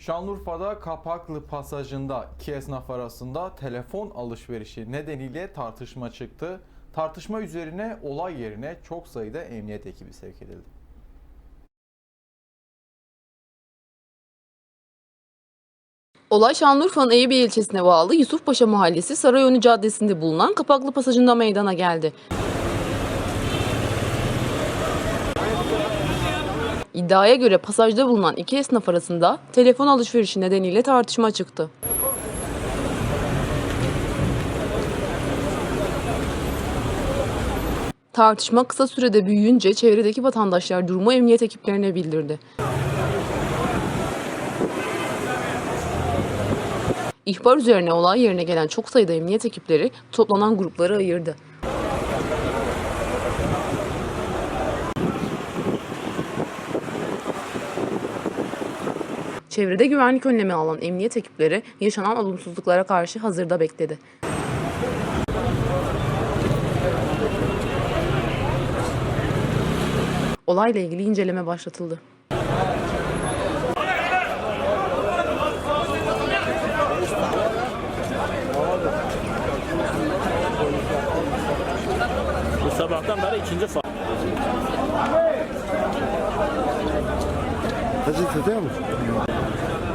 Şanlıurfa'da Kapaklı pasajında iki esnaf arasında telefon alışverişi nedeniyle tartışma çıktı. Tartışma üzerine olay yerine çok sayıda emniyet ekibi sevk edildi. Olay Şanlıurfa'nın Eyüpiye ilçesine bağlı Yusufpaşa Mahallesi Sarayönü Caddesi'nde bulunan Kapaklı Pasajı'nda meydana geldi. İddiaya göre pasajda bulunan iki esnaf arasında telefon alışverişi nedeniyle tartışma çıktı. Tartışma kısa sürede büyüyünce çevredeki vatandaşlar durumu emniyet ekiplerine bildirdi. İhbar üzerine olay yerine gelen çok sayıda emniyet ekipleri toplanan grupları ayırdı. Çevrede güvenlik önlemi alan emniyet ekipleri yaşanan olumsuzluklara karşı hazırda bekledi. Olayla ilgili inceleme başlatıldı. Sabahtan beri ikinci 味出てる